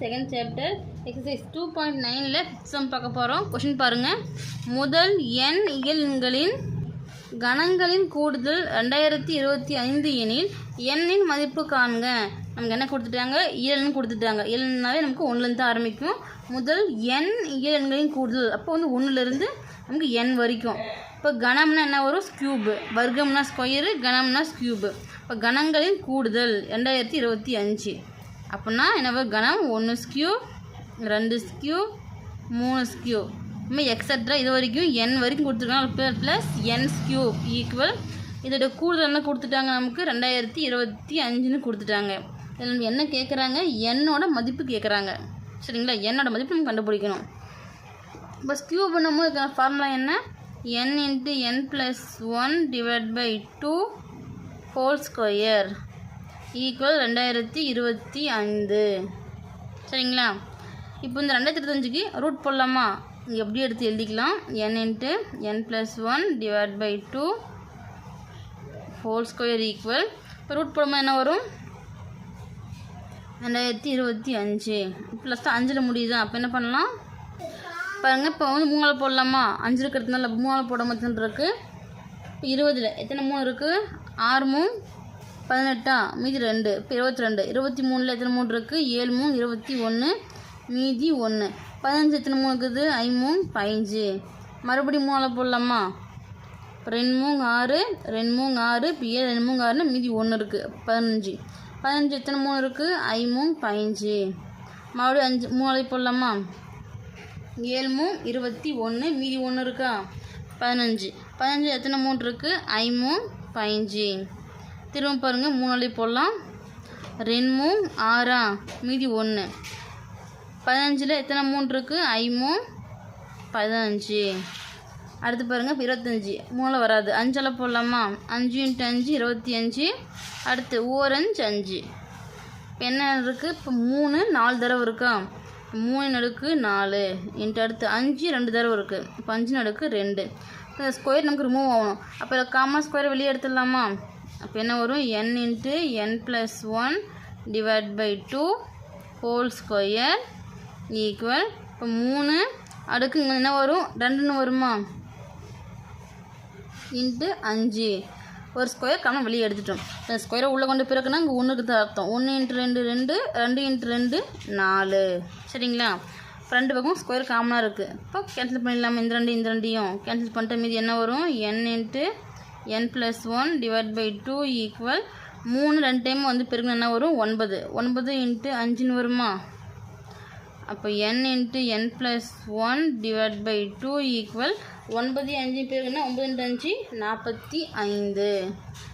Second chapter exercise two point நைனில் sum பார்க்க போகிறோம் கொஷின் பாருங்கள் முதல் எண் இயல்களின் கணங்களின் கூடுதல் ரெண்டாயிரத்தி இருபத்தி ஐந்து எனில் எண்ணின் மதிப்பு காண்க. நமக்கு என்ன கொடுத்துட்டாங்க? இயல்னு கொடுத்துட்டாங்க. இயல்னாவே நமக்கு ஒன்றுலேருந்து தான் ஆரம்பிக்கும். முதல் எண் இயல்களின் கூடுதல். அப்போ வந்து ஒன்றுலேருந்து நமக்கு எண் வரைக்கும். இப்போ கணம்னா என்ன வரும்? ஸ்கியூபு வர்க்கம்னா ஸ்கொயரு கணம்னா ஸ்கியூபு இப்போ கணங்களின் கூடுதல் ரெண்டாயிரத்தி இருபத்தி அஞ்சு அப்படின்னா என்னவோ கணம் ஒன்று ஸ்கியூ ரெண்டு ஸ்கியூ மூணு ஸ்கியூ இதுமாதிரி எக்ஸட்ரா இது வரைக்கும் என் வரைக்கும் கொடுத்துருக்காங்க. ப்ளஸ் என் ஸ்கியூ ஈக்குவல் இதோட கூடுதல் என்ன கொடுத்துட்டாங்க நமக்கு? ரெண்டாயிரத்தி இருபத்தி அஞ்சுன்னு கொடுத்துட்டாங்க. இதில் நம்ம என்ன கேட்குறாங்க என்னோட மதிப்பு கேட்குறாங்க சரிங்களா? என்னோட மதிப்பு நம்ம கண்டுபிடிக்கணும். இப்போ ஸ்கியூ பண்ணும்போது ஃபார்முலா என்ன? N into n plus one divide by two whole square equal ரெண்டாயிரத்தி இருபத்தி ஐந்து. சரிங்களா? இப்போ இந்த ரெண்டாயிரத்தி இருபத்தஞ்சுக்கு ரூட் போடலாமா? இங்கே எப்படி எடுத்து எழுதிக்கலாம். N into n plus one divide by two whole square equal இப்போ ரூட் போடும்போது என்ன வரும்? ரெண்டாயிரத்தி இருபத்தி அஞ்சு ப்ளஸ் தான் அஞ்சில் முடியுதா? அப்போ என்ன பண்ணலாம்? பாருங்க இப்போ வந்து மூணால் போடலாமா? அஞ்சு இருக்கிறதுனால மூணால் போட மட்டும் இருக்குது இப்போ இருபதில் எத்தனை மூணு இருக்குது ஆறு மூணு. பதினெட்டா? மீதி ரெண்டு. இப்போ இருபத்தி ரெண்டு இருபத்தி மூணில் எத்தனை மூணு இருக்குது ஏழு மூணு இருபத்தி ஒன்று மீதி ஒன்று பதினஞ்சு எத்தனை மூணு இருக்குது? ஐமூணு பதினஞ்சு. மறுபடியும் மூளை போடலாமா? இப்போ ரெண்டு மூணு ஆறு. ரெண்டு மூணு ஆறு. இப்போ ஏழு ரெண்டு மூணு ஆறுனா மீதி ஒன்று இருக்குது பதினஞ்சு. பதினஞ்சு எத்தனை மூணு இருக்குது ஐமூணு பதினஞ்சு. மறுபடியும் அஞ்சு மூளை போடலாமா? ஏழு மூணு இருபத்தி ஒன்று மீதி ஒன்று இருக்கா? பதினஞ்சு. பதினஞ்சு எத்தனை மூணு இருக்குது ஐமூணு பதினஞ்சு. திரும்ப பாருங்கள் மூணாலே போடலாம். ரெண்டும் ஆறா மீதி ஒன்று பதினஞ்சில் எத்தனை மூணு இருக்குது ஐமும் பதினஞ்சு. அடுத்து பாருங்கள் இப்போ இருபத்தஞ்சி. மூளை வராது. அஞ்சால் போடலாமா? அஞ்சு இன்ட்டு அஞ்சு இருபத்தி அஞ்சு. அடுத்து ஓரஞ்சு அஞ்சு. இப்போ என்ன இருக்குது இப்போ மூணு நாலு தடவை இருக்கா? மூணு நடுக்கு நாலு. இன்ட்டு அடுத்து அஞ்சு ரெண்டு தடவை இருக்குது இப்போ அஞ்சு நடுக்கு ரெண்டு. ஸ்கொயர் நமக்கு ரிமூவ் ஆகணும். அப்போ காமன் ஸ்கொயர் வெளியே எடுத்துடலாமா? அப்போ என்ன வரும்? N into n plus one divide by two whole square equal இப்போ மூணு அடுக்குங்க என்ன வரும்? ரெண்டுன்னு வருமா? இன்ட்டு அஞ்சு. ஒரு ஸ்கொயர் காமன் வெளியே எடுத்துட்டோம். இந்த ஸ்கொயரை உள்ளே கொண்டு பிறகுனா இங்கே ஒன்றுக்கு தான் அர்த்தம். ஒன்று இன்ட்டு ரெண்டு ரெண்டு ரெண்டு இன்ட்டு ரெண்டு நாலு. சரிங்களா? ரெண்டு பக்கம் ஸ்கொயர் காமனாக இருக்குது இப்போ கேன்சல் பண்ணிடலாமா? இந்த ரெண்டு இந்த ரெண்டையும். கேன்சல் பண்ணிட்ட மீதி என்ன வரும்? N into n plus one divide by two equal மூணு ரெண்டு டைம் வந்து பெருக்கணும் என்ன வரும்? ஒன்பது. ஒன்பது இன்ட்டு அஞ்சுன்னு வருமா? அப்போ n into n plus one divide by two equal ஒன்பது அஞ்சு பெருக்குன்னா ஒம்பது இன்ட்டு அஞ்சு நாற்பத்தி ஐந்து.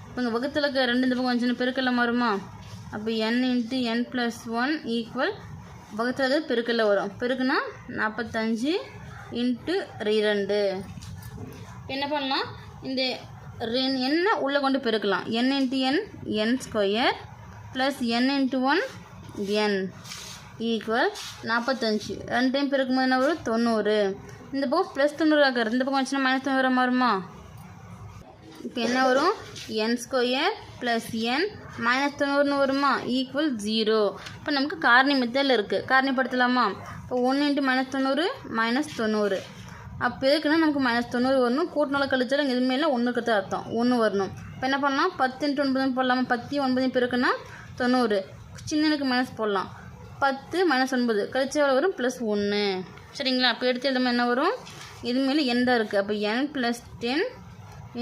இப்போ இங்கே வகுத்தில் இருக்க ரெண்டு இந்த பக்கம் அஞ்சுன்னு பெருக்கல்ல வருமா அப்போ n into n plus one equal வகுத்தில் இருக்கிறது பெருக்கல்ல வரும். பெருக்குனா நாற்பத்தஞ்சு இன்ட்டு இரண்டு. இப்போ என்ன பண்ணலாம்? இந்த என்ன உள்ளே கொண்டு பெருக்கலாம்? N into n n square plus n into one n equal நாற்பத்தஞ்சு ரெண்டு டைம் பெருக்கும்போது என்ன வரும்? தொண்ணூறு. இந்த பக்கம் ப்ளஸ் தொண்ணூறு ஆகிறது இந்த பக்கம் வச்சுன்னா மைனஸ் தொண்ணூறு வருமா இப்போ என்ன வரும்? N square plus n minus தொண்ணூறுன்னு வருமா? ஈக்குவல் ஜீரோ இப்போ நமக்கு காரணி மெத்தடில் இருக்குது காரணிப்படுத்தலாமா? இப்போ ஒன்று இன்ட்டு மைனஸ் தொண்ணூறு மைனஸ் தொண்ணூறு. அப்போ எதுக்குன்னா நமக்கு மைனஸ் தொண்ணூறு வரணும். கூட்டினால கழிச்சாலும் எதுவுமே இல்லை. ஒன்றுக்கு தான் அர்த்தம். ஒன்று வரணும். இப்போ என்ன பண்ணலாம்? பத்து இன்ட்டு ஒன்பது போடலாமா? பத்து ஒன்பதையும் பெருக்குன்னா தொண்ணூறு. சின்னனுக்கு மைனஸ் போடலாம். பத்து மைனஸ் ஒன்பது. கழிச்சு எவ்வளோ வரும்? ப்ளஸ் ஒன்று சரிங்களா? அப்போ எடுத்து எழுதும் என்ன வரும்? இதுமாரி என் தான் இருக்குது அப்போ n plus ten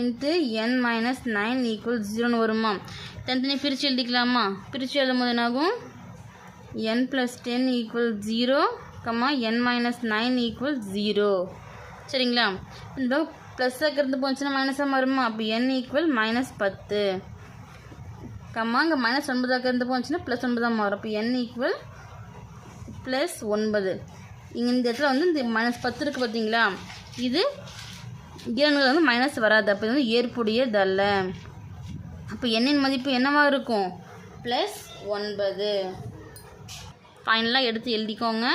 into n minus nine equal ஜீரோன்னு வருமா? தனித்தனி பிரித்து எழுதிக்கலாமா? பிரித்து எழுதும் போது என்னாகும்? N plus ten equal zero comma n minus nine equal zero சரிங்களா? இந்த ப்ளஸ்ஸாக இருக்கிறது போச்சுன்னா மைனஸாக வருமா அப்போ என் ஈக்குவல் மைனஸ் பத்து. கம்மா இங்கே மைனஸ் ஒன்பதாக இருந்து போச்சுன்னா ப்ளஸ் ஒன்பதாக மாறும். அப்போ என் ஈக்குவல் ப்ளஸ் ஒன்பது. இங்கே இந்த இடத்துல வந்து இந்த மைனஸ் பத்து இருக்குது பார்த்தீங்களா இது இரண்டுகள் வந்து மைனஸ் வராது. அப்போ இது வந்து ஏற்புடையதல்ல. அப்போ எண்ணின் மதிப்பு என்னவா இருக்கும்? ப்ளஸ் ஒன்பது. ஃபைனலாக எடுத்து எழுதிக்கோங்க.